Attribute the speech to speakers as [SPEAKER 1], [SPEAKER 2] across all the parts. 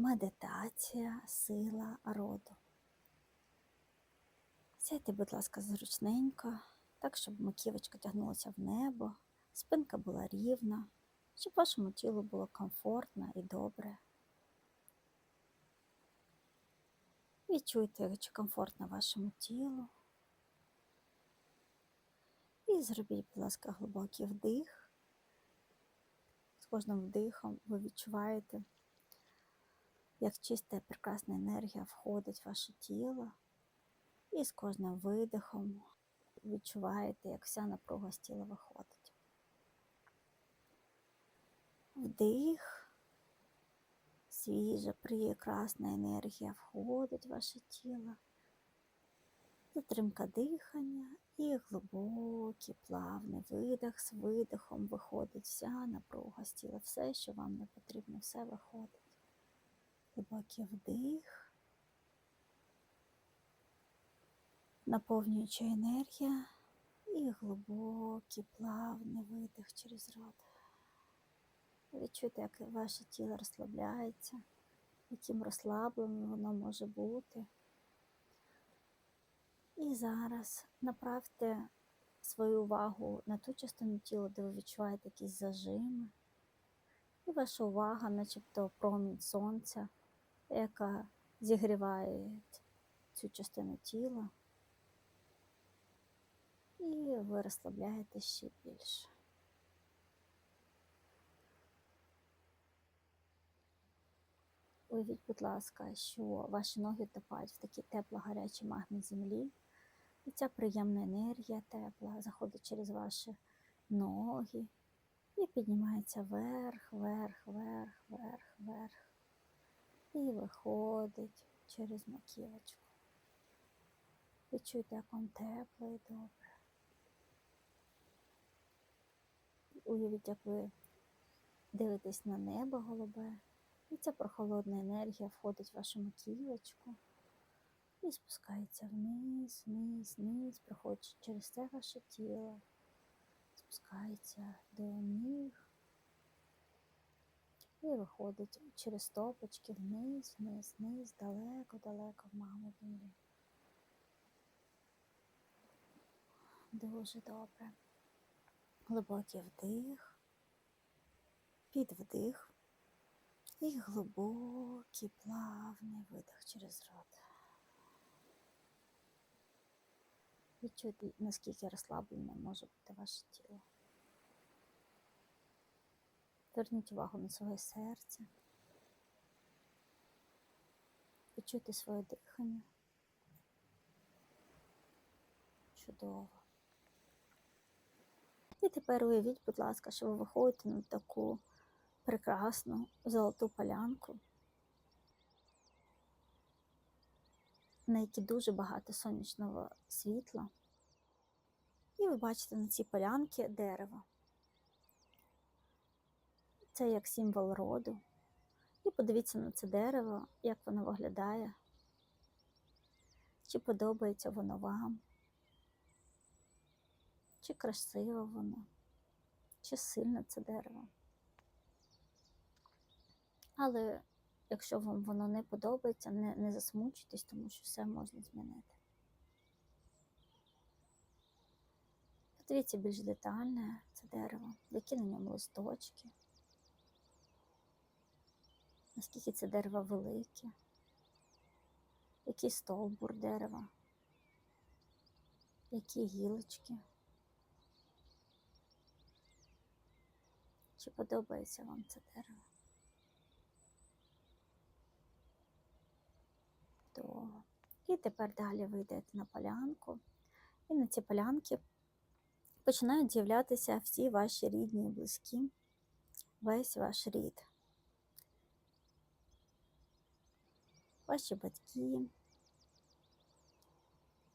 [SPEAKER 1] Медитація, сила роду. Сядьте, будь ласка, зручненько, так, щоб маківочка тягнулася в небо, спинка була рівна, щоб вашому тілу було комфортно і добре. Відчуйте, чи комфортно вашому тілу. І зробіть, будь ласка, глибокий вдих. З кожним вдихом ви відчуваєте, як чиста прекрасна енергія входить в ваше тіло. І з кожним видихом відчуваєте, як вся напруга з тіла виходить. Вдих, свіжа, прекрасна енергія входить в ваше тіло. Затримка дихання і глибокий, плавний видих з видихом виходить вся напруга з тіла, все, що вам не потрібно, все виходить. Глибокий вдих, наповнююча енергія і глибокий, плавний видих через рот. Відчуйте, як ваше тіло розслабляється, яким розслабленим воно може бути. І зараз направте свою увагу на ту частину тіла, де ви відчуваєте якісь зажими. І ваша увага, начебто промінь сонця, яка зігріває цю частину тіла. І ви розслабляєте ще більше. Уявіть, будь ласка, що ваші ноги топають в такій тепло-гарячій магмі землі. І ця приємна енергія тепла заходить через ваші ноги і піднімається вверх, вверх, вверх, вверх, вверх. І виходить через маківочку. Відчуйте, як вам тепло і добре. Уявіть, як ви дивитесь на небо голубе, і ця прохолодна енергія входить в вашу маківочку і спускається вниз, вниз, вниз, проходить через все ваше тіло, спускається до ніг і виходить через стопочки вниз, вниз, вниз, далеко-далеко в маму землі. Дуже добре. Глибокий вдих, підвдих і глибокий плавний видих через рот. Відчуйте, наскільки розслаблене може бути ваше тіло. Зверніть увагу на своє серце. Відчуйте своє дихання. Чудово. І тепер уявіть, будь ласка, що ви виходите на таку прекрасну золоту полянку, на якій дуже багато сонячного світла. І ви бачите на цій полянці дерево. Це як символ роду. І подивіться на це дерево, як воно виглядає, чи подобається воно вам, чи красиво воно, чи сильне це дерево. Але якщо вам воно не подобається, не, не засмучуйтесь, тому що все можна змінити. Подивіться більш детальне це дерево, які на ньому листочки, наскільки це дерево велике, який стовбур дерева, які гілочки. Чи подобається вам це дерево? Чудово. І тепер далі ви йдете на полянку, і на цій полянці починають з'являтися всі ваші рідні і близькі, весь ваш рід. Ваші батьки,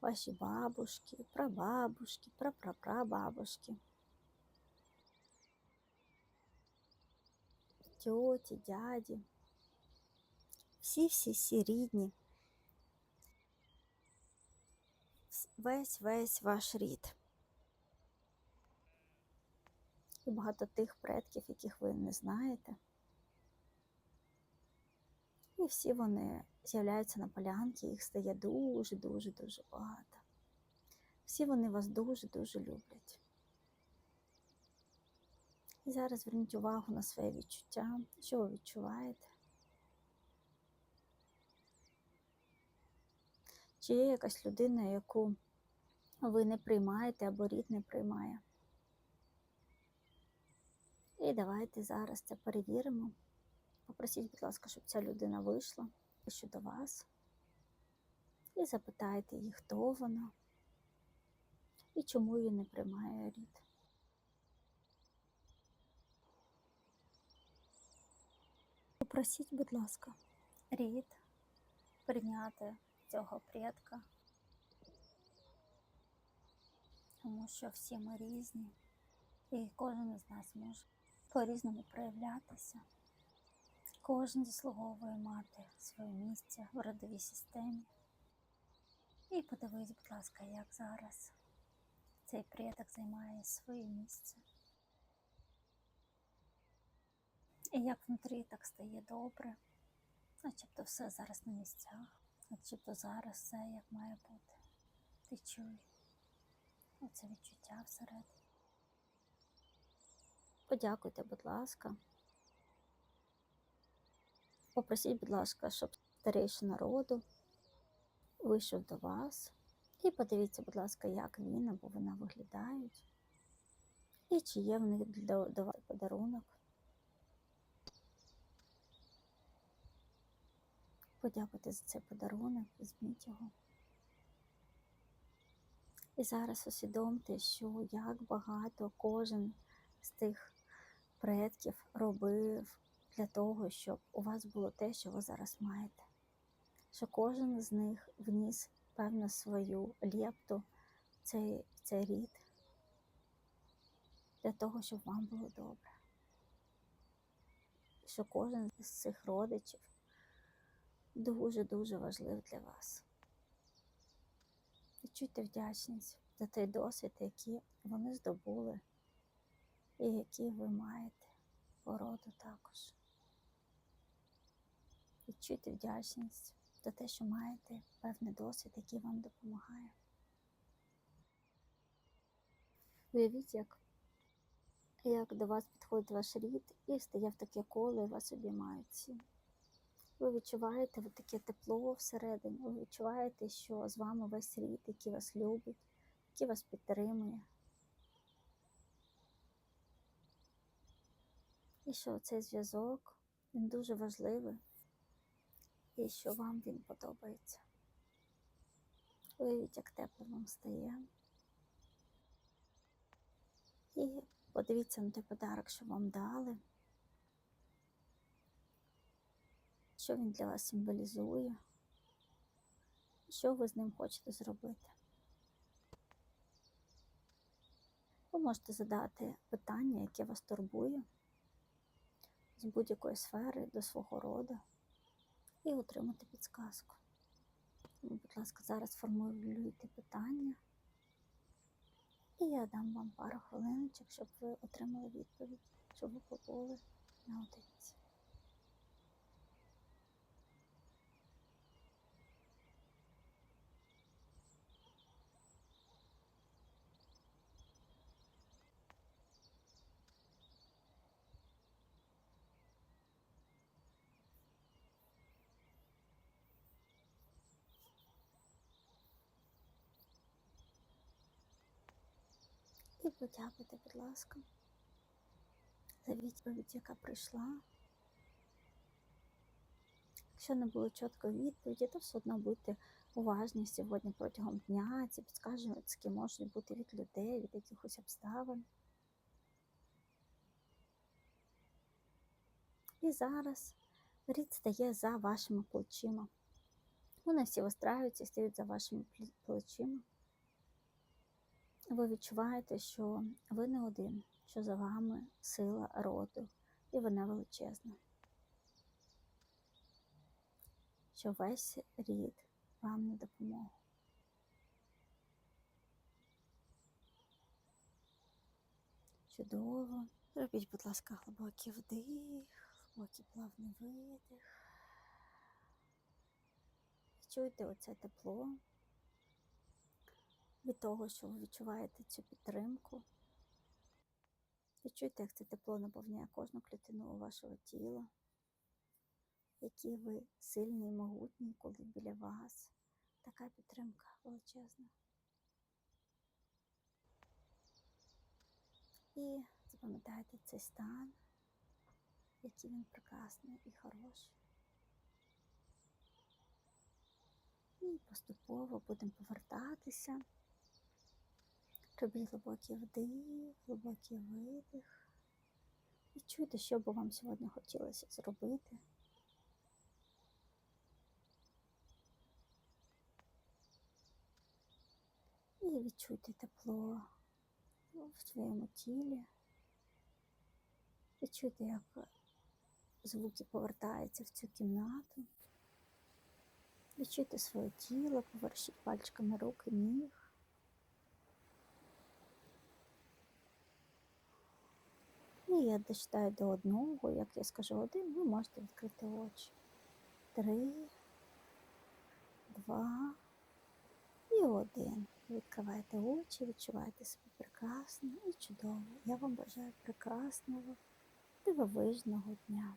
[SPEAKER 1] ваші бабушки, прабабушки, прапрапрабабушки, тьоті, дяді, всі-всі-всі рідні. весь весь ваш рід. І багато тих предків, яких ви не знаєте. І всі вони з'являються на полянці, їх стає дуже-дуже-дуже багато. Всі вони вас дуже-дуже люблять. І зараз зверніть увагу на своє відчуття, що ви відчуваєте. Чи є якась людина, яку ви не приймаєте або рід не приймає? І давайте зараз це перевіримо. Попросіть, будь ласка, щоб ця людина вийшла щодо вас. І запитайте її, хто вона і чому її не приймає рід. Попросіть, будь ласка, рід прийняти цього предка, тому що всі ми різні, і кожен із нас може по-різному проявлятися. Кожен заслуговує мати своє місце в родовій системі. І подивись, будь ласка, як зараз цей предок займає своє місце. І як внутрі так стає добре, начебто все зараз на місцях, начебто зараз все як має бути. Ти чуй оце відчуття всередині. Подякуйте, будь ласка. Попросіть, будь ласка, щоб старейший народу вийшов до вас. І подивіться, будь ласка, як він або вона виглядають. І чи є в них для, до вас подарунок. Подякуйте за цей подарунок, візьміть його. І зараз усвідомте, що як багато кожен з тих предків робив для того, щоб у вас було те, що ви зараз маєте. Що кожен з них вніс певну свою лепту в цей, цей рід для того, щоб вам було добре. Що кожен з цих родичів дуже-дуже важливий для вас. Відчуйте вдячність за той досвід, який вони здобули, і який ви маєте породу також. Відчуйте вдячність за те, що маєте певний досвід, який вам допомагає. Уявіть, як, як до вас підходить ваш рід і стає в таке коло, і вас обіймають. Ви відчуваєте от таке тепло всередині, ви відчуваєте, що з вами весь рід, який вас любить, який вас підтримує. І що цей зв'язок, він дуже важливий, і що вам він подобається. Уявіть, як тепло вам стає. І подивіться на той подарок, що вам дали. що він для вас символізує, що ви з ним хочете зробити. Ви можете задати питання, яке вас турбує з будь-якої сфери до свого роду і отримати підсказку. Будь ласка, зараз формулюйте питання, і я дам вам пару хвилиночок, щоб ви отримали відповідь, щоб ви побули наодинці. І подякуйте, будь ласка, за відповідь, яка прийшла. Якщо не було чіткої відповіді, то все одно будьте уважні сьогодні протягом дня. Ці підказки можуть бути від людей, від якихось обставин. І зараз рід стає за вашими плечима. Вони всі вистраюються і стають за вашими плечима ви відчуваєте, що ви не один, що за вами сила роду, і вона величезна. Що весь рід вам на допомогу. Чудово. Робіть, будь ласка, глибокий вдих, глибокий плавний видих. відчуйте оце тепло від того, що ви відчуваєте цю підтримку. Відчуйте, як це тепло наповняє кожну клітину вашого тіла, який ви сильний, могутній, коли біля вас така підтримка величезна. І запам'ятайте цей стан, який він прекрасний і хороший. І поступово будемо повертатися. Робіть глибокий вдих, глибокий видих. І чуйте, що би вам сьогодні хотілося зробити. І відчуйте тепло в своєму тілі. Відчуйте, як звуки повертаються в цю кімнату. Відчуйте своє тіло, повершіть пальчиками рук і ніг. І я дочитаю до одного, як я скажу один, ви можете відкрити очі. Три, два і один. Відкривайте очі, відчуваєте себе прекрасно і чудово. Я вам бажаю прекрасного, дивовижного дня.